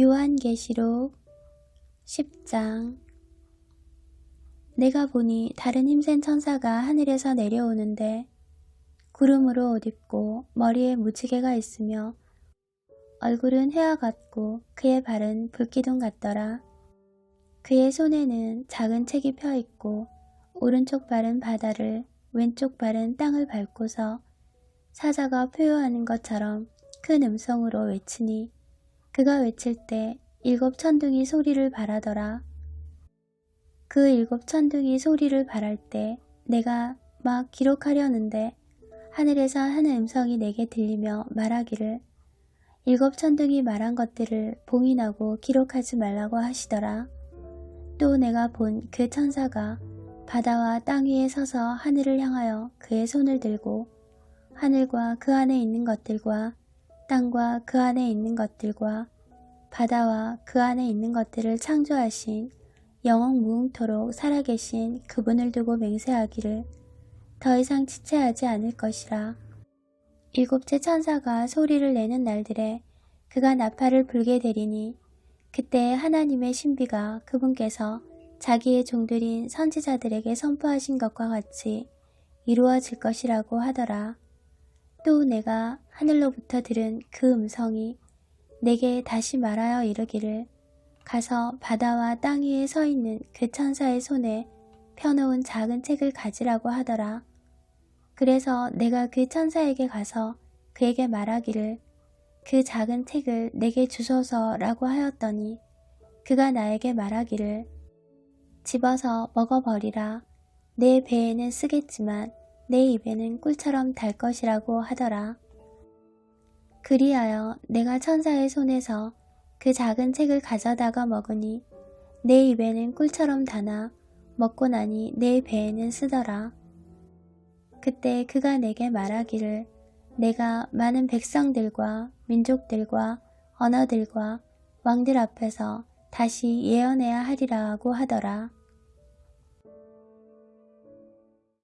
요한계시록 10장 내가 보니 다른 힘센 천사가 하늘에서 내려오는데 구름으로 옷 입고 머리에 무지개가 있으며 얼굴은 회와 같고 그의 발은 불기둥 같더라. 그의 손에는 작은 책이 펴 있고 오른쪽 발은 바다를 왼쪽 발은 땅을 밟고서 사자가 표효하는 것처럼 큰 음성으로 외치니 그가 외칠 때 일곱 천둥이 소리를 발하더라. 그 일곱 천둥이 소리를 발할 때 내가 막 기록하려는데 하늘에서 한 음성이 내게 들리며 말하기를 일곱 천둥이 말한 것들을 봉인하고 기록하지 말라고 하시더라. 또 내가 본 그 천사가 바다와 땅 위에 서서 하늘을 향하여 그의 손을 들고 하늘과 그 안에 있는 것들과 땅과 그 안에 있는 것들과 바다와 그 안에 있는 것들을 창조하신 영원 무궁토록 살아계신 그분을 두고 맹세하기를 더 이상 지체하지 않을 것이라. 일곱째 천사가 소리를 내는 날들에 그가 나팔을 불게 되리니 그때 하나님의 신비가 그분께서 자기의 종들인 선지자들에게 선포하신 것과 같이 이루어질 것이라고 하더라. 또 내가 하늘로부터 들은 그 음성이 내게 다시 말하여 이르기를 가서 바다와 땅 위에 서 있는 그 천사의 손에 펴놓은 작은 책을 가지라고 하더라. 그래서 내가 그 천사에게 가서 그에게 말하기를 그 작은 책을 내게 주소서라고 하였더니 그가 나에게 말하기를 집어서 먹어버리라. 내 배에는 쓰겠지만 내 입에는 꿀처럼 달 것이라고 하더라. 그리하여 내가 천사의 손에서 그 작은 책을 가져다가 먹으니 내 입에는 꿀처럼 다나 먹고 나니 내 배에는 쓰더라. 그때 그가 내게 말하기를 내가 많은 백성들과 민족들과 언어들과 왕들 앞에서 다시 예언해야 하리라 하고 하더라.